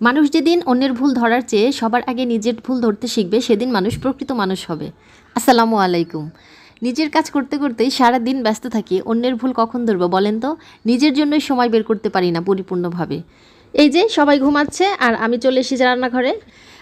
মানুষ যেদিন অন্যের ভুল ধরার চেয়ে সবার আগে নিজের ভুল ধরতে শিখবে, সেদিন মানুষ প্রকৃত মানুষ হবে। আসসালামু আলাইকুম। নিজের কাজ করতে করতেই সারা দিন ব্যস্ত থাকি, অন্যের ভুল কখন ধরবো বলেন তো? নিজের জন্যই সময় বের করতে পারি না পরিপূর্ণভাবে। এই যে, সবাই ঘুমাচ্ছে আর আমি চলে এসেছি রান্নাঘরে।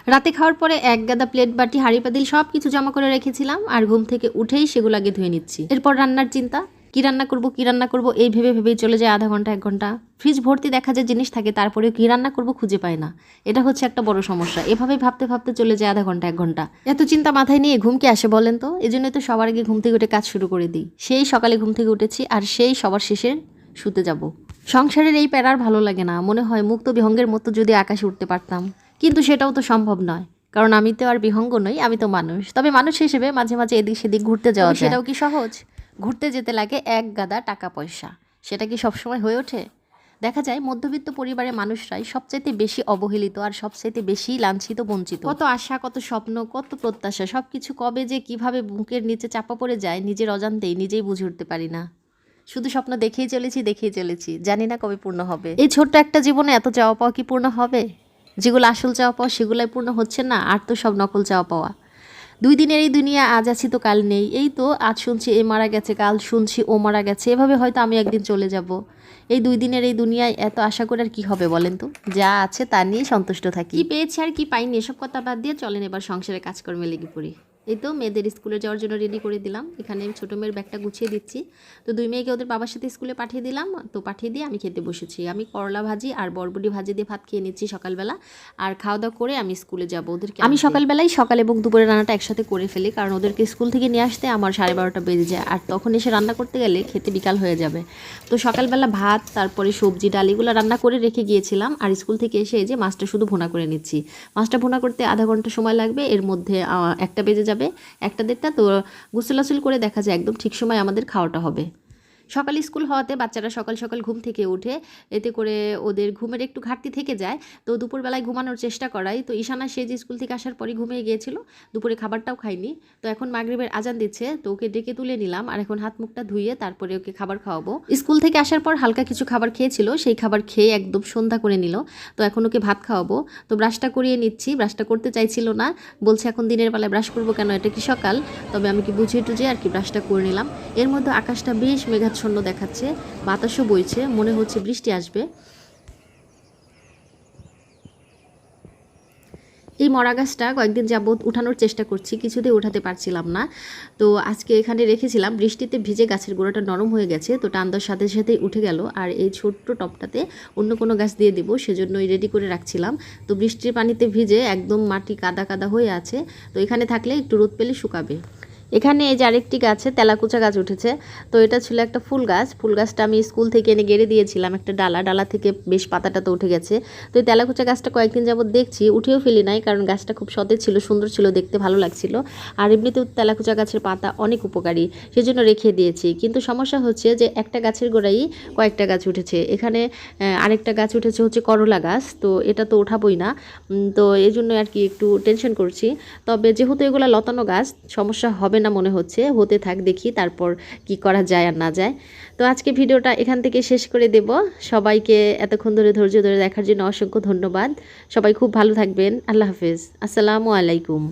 রাতে খাওয়ার পরে এক গাদা প্লেট বাটি, হাঁড়ি, পাতিল সব কিছু জমা করে রেখেছিলাম আর ঘুম থেকে উঠেই সেগুলো আগে ধুয়ে নিচ্ছি। এরপর রান্নার চিন্তা কী রান্না করব কী রান্না করব এই ভেবে ভেবেই চলে যায় আধা ঘণ্টা এক ঘণ্টা। ফ্রিজ ভর্তি দেখা যায় জিনিস থাকে তারপরেও কী রান্না করব খুঁজে পায় না। এটা হচ্ছে একটা বড় সমস্যা। এভাবে ভাবতে ভাবতে চলে যায় আধা ঘণ্টা এক ঘণ্টা। এত চিন্তা মাথায় নিয়ে ঘুম কি আসে বলেন তো? এই জন্যই তো সবার আগে ঘুম থেকে উঠে কাজ শুরু করে দিই। সেই সকালে ঘুম থেকে উঠেছি আর সেই সবার শেষে শুতে যাব। সংসারের এই প্যারার ভালো লাগে না। মনে হয় মুক্ত বিহঙ্গের মতো যদি আকাশে উঠতে পারতাম। কিন্তু সেটাও তো সম্ভব নয়। কারণ আমি তো আর বিহঙ্গ নই আমি তো মানুষ। তবে মানুষ হিসেবে মাঝে মাঝে এদিক সেদিক ঘুরতে যাওয়া সেটাও কি সহজ? ঘুরতে যেতে লাগে এক গাদা টাকা পয়সা। সেটা কি সবসময় হয়ে ওঠে? দেখা যায় মধ্যবিত্ত পরিবারের মানুষরাই সবচাইতে বেশি অবহেলিত আর সবচাইতে বেশি লাঞ্ছিত, বঞ্চিত। কত আশা, কত স্বপ্ন, কত প্রত্যাশা সব কিছু কবে যে কীভাবে বুকের নিচে চাপা পড়ে যায় নিজের অজান্তেই নিজেই বুঝে উঠতে পারি না। শুধু স্বপ্ন দেখেই চলেছি দেখেই চলেছি, জানি না কবে পূর্ণ হবে। এই ছোট্ট একটা জীবনে এত চাওয়া পাওয়া কি পূর্ণ হবে? যেগুলো আসল চাওয়া পাওয়া সেগুলাই পূর্ণ হচ্ছে না, আর তো সব নকল চাওয়া পাওয়া। দুই দিনের এই দুনিয়া আজ আছি তো কাল নেই। এই তো আজ শুনছি এ মারা গেছে, কাল শুনছি ও মারা গেছে। এভাবে হয়তো আমি একদিন চলে যাব। এই দুই দিনের এই দুনিয়ায় এত আশা করে আর কী হবে বলেন তো? যা আছে তা নিয়ে সন্তুষ্ট থাকি। কী পেয়েছি আর কি পাইনি, এসব কথা বাদ দিয়ে চলেন এবার সংসারে কাজকর্মে লেগে পড়ি। এই তো মেয়েদের স্কুলে যাওয়ার জন্য রেডি করে দিলাম। এখানে আমি ছোটো মেয়ের ব্যাগটা গুছিয়ে দিচ্ছি। তো দুই মেয়েকে ওদের বাবার সাথে স্কুলে পাঠিয়ে দিলাম। তো পাঠিয়ে দিয়ে আমি খেতে বসেছি। আমি করলা ভাজি আর বরবটি ভাজি দিয়ে ভাত খেয়ে নিচ্ছি সকালবেলা। আর খাওয়া দাওয়া করে আমি স্কুলে যাব। ওদেরকে আমি সকালবেলায় সকাল এবং দুপুরে রান্নাটা একসাথে করে ফেলি। কারণ ওদেরকে স্কুল থেকে নিয়ে আসতে আমার সাড়ে বারোটা বেজে যায়। আর তখন এসে রান্না করতে গেলে খেতে বিকাল হয়ে যাবে। তো সকালবেলা ভাত তারপরে সবজি ডাল এগুলো রান্না করে রেখে গিয়েছিলাম। আর স্কুল থেকে এসে এই যে মাছটা শুধু ভুনা করে নিচ্ছি। মাছটা ভুনা করতে আধা ঘণ্টা সময় লাগবে। এর মধ্যে একটা বেজে যাবে একটা দেড়টা তো গোসলাসুল করে দেখা যায় একদম ঠিক সময় আমাদের খাওয়াটা হবে। সকাল স্কুল হওয়াতে বাচ্চারা সকাল সকাল ঘুম থেকে ওঠে। এতে করে ওদের ঘুমের একটু ঘাটতি থেকে যায়। তো দুপুরবেলায় ঘুমানোর চেষ্টা করাই। তো ঈশানা, সে যে স্কুল থেকে আসার পরই ঘুমিয়ে গিয়েছিল। দুপুরে খাবারটাও খাইনি তো এখন মাগরিবের আজান দিচ্ছে। তো ওকে ডেকে তুলে নিলাম। আর এখন হাত মুখটা ধুয়ে তারপরে ওকে খাবার খাওয়াবো। স্কুল থেকে আসার পর হালকা কিছু খাবার খেয়েছিল। সেই খাবার খেয়ে একদম সন্ধ্যা করে নিল। তো এখন ওকে ভাত খাওয়াবো। তো ব্রাশটা করিয়ে নিচ্ছি। ব্রাশটা করতে চাইছিল না। বলছে, এখন দিনের বেলায় ব্রাশ করব কেন? এটা কি সকাল? তবে আমি কি বুঝিয়ে টুঝে আর কি ব্রাশটা করে নিলাম। এর মধ্যে আকাশটা বেশ মেঘাচ্ছন্ন দেখাচ্ছে, বাতাসও বইছে, মনে হচ্ছে বৃষ্টি আসবে। এই মরা গাছটা কয়েকদিন যাবৎ উঠানোর চেষ্টা করছি, কিছুতেই উঠাতে পারছিলাম না। তো আজকে এখানে রেখেছিলাম, বৃষ্টিতে ভিজে গাছের গোড়াটা নরম হয়ে গেছে, তো টান দেওয়ার সাথে সাথেই উঠে গেল। আর এই ছোট্ট টপটাতে অন্য কোনো গাছ দিয়ে দেবো, সেজন্যই রেডি করে রাখছিলাম। তো বৃষ্টির পানিতে ভিজে একদম মাটি কাদা কাদা হয়ে আছে, তো এখানে থাকলে একটু রোদ পেলে শুকাবে। এখানে এই যে আরেকটি গাছে তেলাকুচা গাছ উঠেছে, তো এটা ছিল একটা ফুল গাছ। ফুল গাছটা আমি স্কুল থেকে এনে গেড়ে দিয়েছিলাম, একটা ডালা। ডালা থেকে বেশ পাতাটা তো উঠে গেছে। তো এই তেলাকুচা গাছটা কয়েকদিন যাবত দেখছি, উঠেও ফেলি নাই, কারণ গাছটা খুব সতেজ ছিল, সুন্দর ছিল, দেখতে ভালো লাগছিল। আর এমনিতেও তেলাকুচা গাছের পাতা অনেক উপকারী, সেজন্য রেখে দিয়েছি। কিন্তু সমস্যা হচ্ছে যে একটা গাছের গোড়াই কয়েকটা গাছ উঠেছে। এখানে আরেকটা গাছ উঠেছে হচ্ছে করলা গাছ, তো এটা তো ওঠাবই না। তো এই জন্য আর কি একটু টেনশন করছি। তবে যেহেতু এগুলো লতানো গাছ, সমস্যা হবে না মনে হচ্ছে, হতে থাক দেখি তারপর কি করা যায় আর না যায়। তো আজকে ভিডিওটা এখান থেকে শেষ করে দেব। সবাইকে এতক্ষণ ধরে ধৈর্য ধরে দেখার জন্য অসংখ্য ধন্যবাদ। সবাই খুব ভালো থাকবেন। আল্লাহ হাফেজ। আসসালামু আলাইকুম।